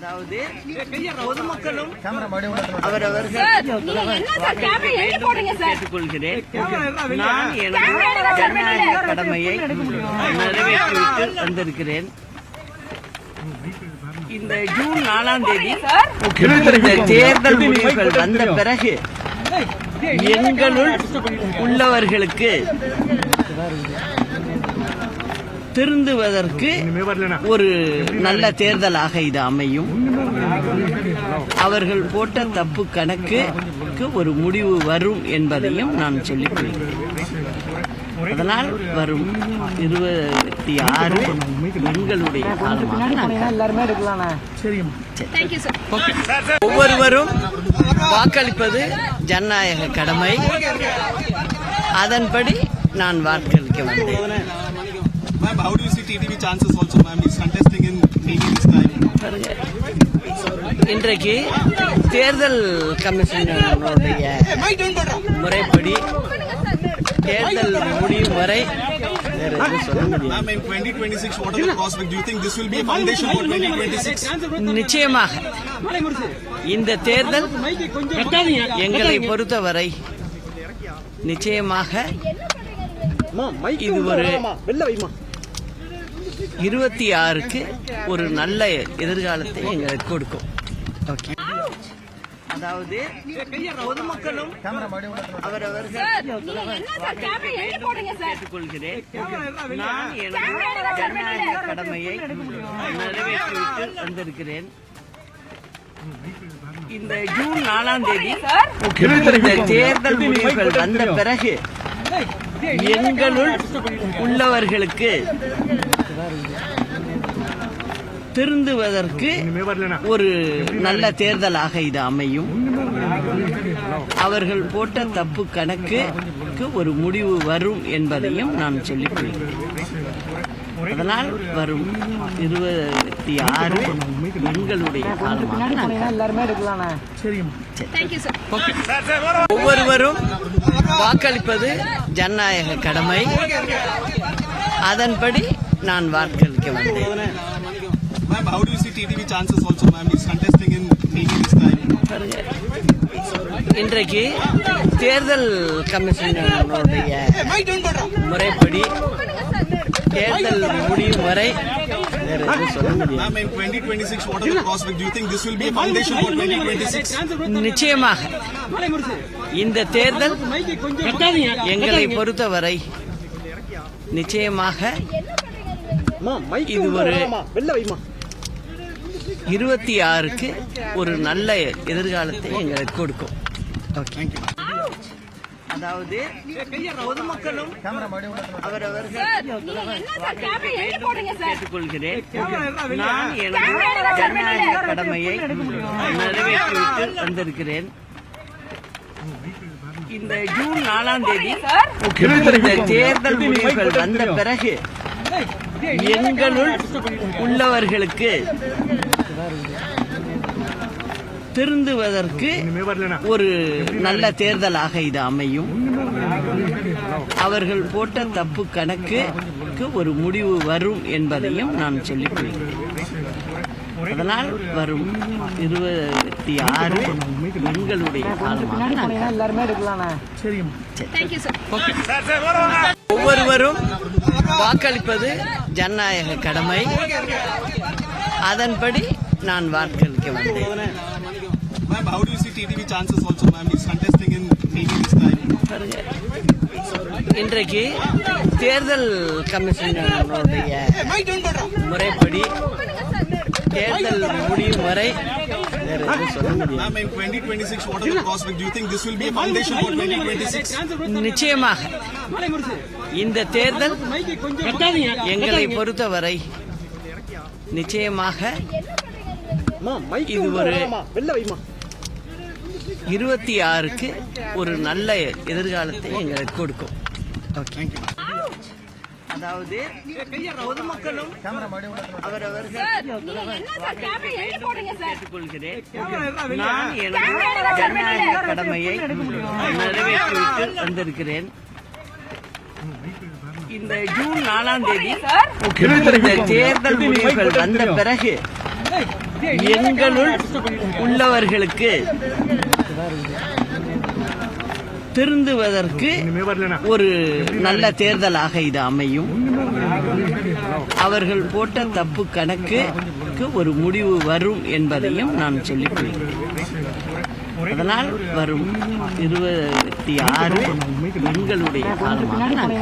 அதாவது பொதுமக்களும் சார், அவரவர்கள் நீங்க என்ன சார் கேமரா எங்க போடுறீங்க சார் கேட்டுக்கொள்கிறேன் நான் எனது ஜனநாயக கடமையை நிறைவேற்றிவிட்டு வந்திருக்கிறேன் இந்த ஜூன் நாலாம் தேதி இந்த தேர்தல் முடிவுகள் வந்த பிறகு எங்களுள் உள்ளவர்களுக்கு திருந்துவதற்கு ஒரு நல்ல தேர்தலாக இது அமையும். அவர்கள் போட்ட தப்பு கணக்குக்கு ஒரு முடிவு வரும் என்பதையும் நான் சொல்லிக் கொள்கிறேன் அதனால் வரும். இருபத்தி ஆறு காலமாக சார் ஒவ்வொருவரும் வாக்களிப்பது ஜனநாயக கடமை. அதன்படி நான் வாக்களிக்க வந்தேன். Ma'am, how do you see TTV chances also, ma'am? He's contesting in maybe this time. இன்றைக்கு தேர்தல் கமிஷனுடைய முறைப்படி தேர்தல் முடியும் வரை வேற எதுவும் சொல்ல முடியாது Ma'am, in 2026, what are the prospects? Do you think this will be a foundation for 2026? நிச்சயமாக இந்த தேர்தல் எங்களை பொறுத்தவரை நிச்சயமாக இது ஒரு இருபத்தி ஆறுக்கு ஒரு நல்ல எதிர்காலத்தை எங்களுக்கு கொடுக்கும். ஓகே அதாவது பொதுமக்களும் அவரவர்கள் சார், நீங்க என்ன சார் கேமரா எங்க போடுறீங்க சார் கேட்டுக்கொள்கிறேன். நான் எனது ஜனநாயக கடமையை நிறைவேற்றிவிட்டு வந்திருக்கிறேன். இந்த ஜூன் நாலாம் தேதி இந்த தேர்தல் முடிவுகள் வந்த பிறகு எங்களுள் உள்ளவர்களுக்கு திருந்துவதற்கு ஒரு நல்ல தேர்தலாக இது அமையும். அவர்கள் போட்ட தப்பு கணக்குக்கு ஒரு முடிவு வரும் என்பதையும் நான் சொல்லிக் கொள்கிறேன் அதனால் வரும் இருபத்தி ஆறு எங்களுடைய காலமாக. நாங்கள் ஒவ்வொருவரும் வாக்களிப்பது ஜனநாயக கடமை. அதன்படி நான் வாக்களிக்க வந்தேன் Ma'am, how do you see TTV chances also, ma'am? He's contesting in maybe this time. பாருங்க. இன்றைக்கு தேர்தல் கமிஷனுடைய முறைப்படி தேர்தல் முடியும் வரை வேற எதுவும் சொல்ல முடியாது Ma'am, in 2026, what are the prospects? Do you think this will be a foundation for 2026? நிச்சயமாக இந்த தேர்தல் எங்களை பொறுத்தவரை நிச்சயமாக இது ஒரு இருபத்தி ஆறுக்கு ஒரு நல்ல எதிர்காலத்தை எங்களுக்கு கொடுக்கும். ஓகே அதாவது பொதுமக்களும் அவரவர்கள் சார், நீங்க என்ன சார் கேமரா எங்க போடுறீங்க சார் கேட்டுக்கொள்கிறேன். நான் எனது ஜனநாயக கடமையை நிறைவேற்றிவிட்டு வந்திருக்கிறேன். இந்த ஜூன் நாலாம் தேதி தேர்தல் முடிவுகள் வந்த பிறகு எங்களுள் உள்ளவர்களுக்கு திருந்துவதற்கு ஒரு நல்ல தேர்தலாக இது அமையும். அவர்கள் போட்ட தப்பு கணக்குக்கு ஒரு முடிவு வரும் என்பதையும் நான் சொல்லிக் கொள்கிறேன் அதனால் வரும் இருபத்தி ஆறு எங்களுடைய காலமாக. ஒவ்வொருவரும் வாக்களிப்பது ஜனநாயக கடமை அதன்படி நான் வாக்களிக்க வந்தேன் Ma'am, how do you see TTV chances also, ma'am? He's contesting in maybe this time. பாருங்க. இன்றைக்கு தேர்தல் கமிஷனுடைய முறைப்படி தேர்தல் முடியும் வரை வேற எதுவும் சொல்ல முடியாது. Ma'am, in 2026, what are the prospects? Do you think this will be a foundation for 2026? நிச்சயமாக. இந்த தேர்தல் எங்களை பொறுத்தவரை நிச்சயமாக இது ஒரு இருபத்தி ஆறுக்கு ஒரு நல்ல எதிர்காலத்தை எங்களுக்கு கொடுக்கும். ஓகே அதாவது பொதுமக்களும் அவரவர்கள் கடமையை நிறைவேற்றிவிட்டு வந்திருக்கிறேன். இந்த ஜூன் நாலாம் தேதி தேர்தல் முடிவுகள் வந்த பிறகு எங்களுள் உள்ளவர்களுக்கு திருந்துவதற்கு ஒரு நல்ல தேர்தலாக இது அமையும். அவர்கள் போட்ட தப்பு கணக்குக்கு ஒரு முடிவு வரும் என்பதையும் நான் சொல்லிக் கொள்கிறேன் அதனால் வரும். இருபத்தி ஆறு எங்களுடைய காலமாக. நான்